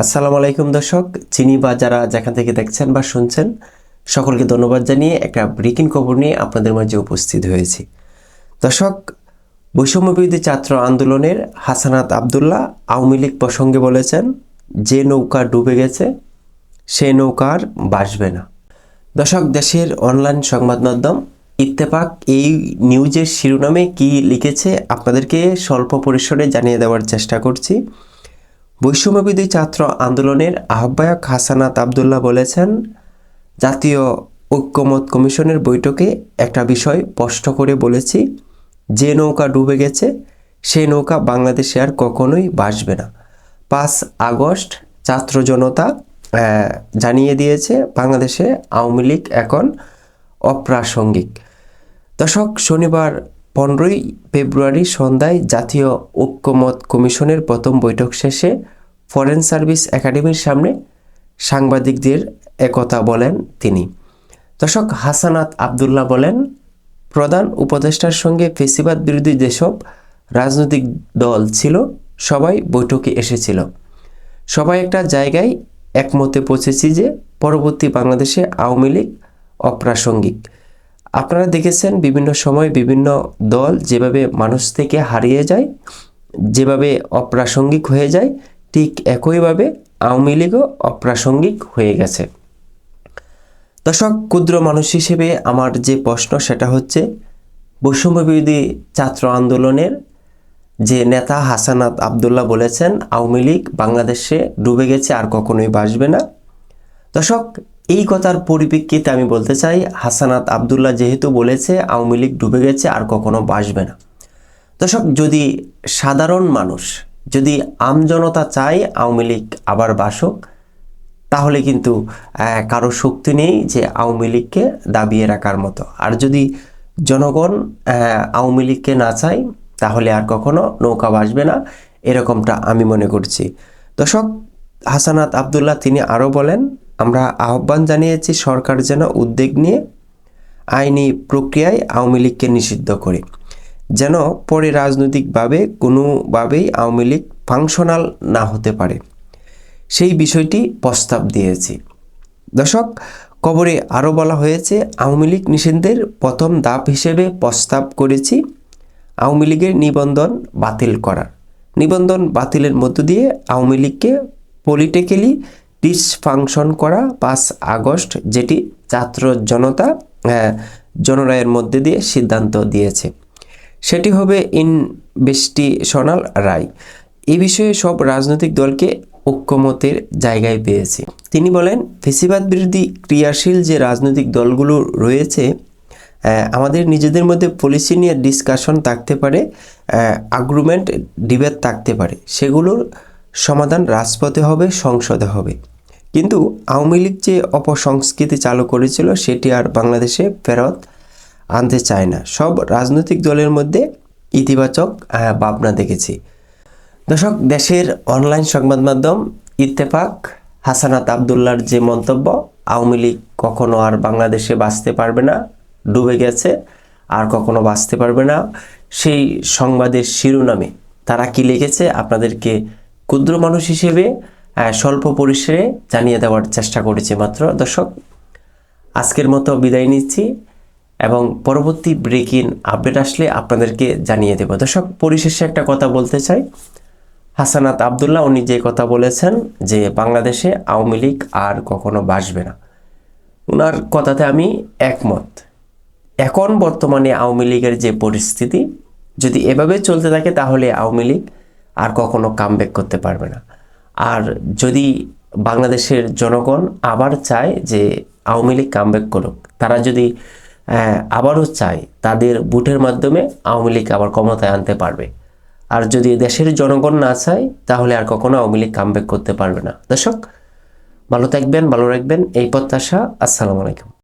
আসসালামু আলাইকুম দর্শক, চিনি বা যারা যেখান থেকে দেখছেন বা শুনছেন, সকলকে ধন্যবাদ জানিয়ে একটা ব্রেকিং খবর নিয়ে আপনাদের মাঝে উপস্থিত হয়েছি। দর্শক, বৈষম্যবিরোধী ছাত্র আন্দোলনের হাসানাত আবদুল্লাহ আওয়ামী লীগ প্রসঙ্গে বলেছেন, যে নৌকা ডুবে গেছে, সে নৌকা আর বাসবে না। দর্শক, দেশের অনলাইন সংবাদ মাধ্যম ইত্তেফাক এই নিউজের শিরোনামে কি লিখেছে আপনাদেরকে স্বল্প পরিসরে জানিয়ে দেওয়ার চেষ্টা করছি। বৈষম্যবিধি ছাত্র আন্দোলনের আহ্বায়ক হাসানাত আবদুল্লাহ বলেছেন, জাতীয় ঐক্যমত কমিশনের বৈঠকে একটা বিষয় স্পষ্ট করে বলেছি, যে নৌকা ডুবে গেছে, সেই নৌকা বাংলাদেশে আর কখনোই বাসবে না। পাঁচ আগস্ট ছাত্র জনতা জানিয়ে দিয়েছে, বাংলাদেশে আওয়ামী লীগ এখন অপ্রাসঙ্গিক। দর্শক, শনিবার পনেরোই ফেব্রুয়ারি সন্ধ্যায় জাতীয় ঐক্যমত কমিশনের প্রথম বৈঠক শেষে ফরেন সার্ভিস একাডেমির সামনে সাংবাদিকদের একথা বলেন তিনি। দর্শক, হাসানাত আবদুল্লাহ বলেন, প্রধান উপদেষ্টার সঙ্গে ফেসিবাদ বিরোধী যেসব রাজনৈতিক দল ছিল, সবাই বৈঠকে এসেছিল। সবাই একটা জায়গায় একমতে পৌঁছেছি যে পরবর্তী বাংলাদেশে আওয়ামী লীগ অপ্রাসঙ্গিক। আপনারা দেখেছেন বিভিন্ন সময় বিভিন্ন দল যেভাবে মানুষ থেকে হারিয়ে যায়, যেভাবে অপ্রাসঙ্গিক হয়ে যায়, ঠিক একইভাবে আওয়ামী লীগও অপ্রাসঙ্গিক হয়ে গেছে। দর্শক, ক্ষুদ্র মানুষ হিসেবে আমার যে প্রশ্ন সেটা হচ্ছে বৈষম্যবিরোধী ছাত্র আন্দোলনের যে নেতা হাসানাত আবদুল্লাহ বলেছেন, আওয়ামী লীগ বাংলাদেশে ডুবে গেছে আর কখনোই বাসবে না। দর্শক এই কথার পরিপ্রেক্ষিতে আমি বলতে চাই, হাসানাত আবদুল্লাহ যেহেতু বলেছে, আওয়ামী লীগ ডুবে গেছে, আর কখনো বাসবে না। দর্শক, যদি সাধারণ মানুষ, যদি আমজনতা চায় আওয়ামী লীগ আবার বাসক, তাহলে কিন্তু কারও শক্তি নেই যে আওয়ামী লীগকে দাবিয়ে রাখার মতো। আর যদি জনগণ আওয়ামী লীগকে না চায়, তাহলে আর কখনো নৌকা বাসবে না, এরকমটা আমি মনে করছি। দর্শক, হাসানাত আবদুল্লাহ তিনি আরও বলেন আমরা আহ্বান জানিয়েছি সরকার যেন উদ্যোগ নিয়ে আইনি প্রক্রিয়ায় আওয়ামী লীগকে নিষিদ্ধ করে, যেন পরে রাজনৈতিকভাবে কোনোভাবেই আওয়ামী লীগ ফাংশনাল না হতে পারে। সেই বিষয়টি প্রস্তাব দিয়েছি। দর্শক, কবরে আরও বলা হয়েছে, আওয়ামী লীগ নিষিদ্ধের প্রথম ধাপ হিসেবে প্রস্তাব করেছি, আওয়ামী লীগের নিবন্ধন বাতিল করার। নিবন্ধন বাতিলের মধ্য দিয়ে আওয়ামী লীগকে পলিটিক্যালি ডিসফাংশন করা পাঁচ আগস্ট, যেটি ছাত্র জনতা জনরায়ের মধ্যে দিয়ে সিদ্ধান্ত দিয়েছে। সেটি হবে ইনভেস্টিশনাল রায়। এ বিষয়ে সব রাজনৈতিক দলকে ঐক্যমতের জায়গায় পেয়েছে। তিনি বলেন, ফেসিবাদ বিরোধী ক্রিয়াশীল যে রাজনৈতিক দলগুলো রয়েছে আমাদের নিজেদের মধ্যে পলিসি নিয়ে ডিসকাশন থাকতে পারে আগ্রুমেন্ট ডিবেট থাকতে পারে। সেগুলোর সমাধান রাজপথে হবে, সংসদে হবে। কিন্তু আওয়ামী লীগ যে অপসংস্কৃতি চালু করেছিল, সেটি আর বাংলাদেশে ফেরত আনতে চায় না। সব রাজনৈতিক দলের মধ্যে ইতিবাচক ভাবনা দেখেছি। দর্শক, দেশের অনলাইন সংবাদ মাধ্যম ইত্তেফাক, হাসানাত আবদুল্লার যে মন্তব্য, আওয়ামী লীগ কখনো আর বাংলাদেশে বাঁচতে পারবে না, ডুবে গেছে, আর কখনো বাঁচতে পারবে না, সেই সংবাদের শিরোনামে তারা কি লিখেছে, আপনাদেরকে ক্ষুদ্র মানুষ হিসেবে স্বল্প পরিসরে জানিয়ে দেওয়ার চেষ্টা করেছি মাত্র। দর্শক, আজকের মতো বিদায় নিচ্ছি এবং পরবর্তী ব্রেকিং আপডেট আসলে আপনাদেরকে জানিয়ে দেব। দর্শক, পরিশেষে একটা কথা বলতে চাই। হাসানাত আবদুল্লাহ, উনি যে কথা বলেছেন যে বাংলাদেশে আওয়ামী লীগ আর কখনো বাসবে না। ওনার কথাতে আমি একমত। এখন বর্তমানে আওয়ামী লীগের যে পরিস্থিতি, যদি এভাবে চলতে থাকে তাহলে আওয়ামী লীগ আর কখনো কামব্যাক করতে পারবে না। আর যদি বাংলাদেশের জনগণ আবার চায় যে আওয়ামী লীগ কামব্যাক করুক, তারা যদি আবারও চায় তাদের ভোটের মাধ্যমে আওয়ামী লীগ আবার ক্ষমতায় আনতে পারবে। আর যদি দেশের জনগণ না চায়, তাহলে আর কখনো আওয়ামী লীগ কামব্যাক করতে পারবে না। দর্শক, ভালো থাকবেন, ভালো রাখবেন, এই প্রত্যাশা। আসসালামু আলাইকুম।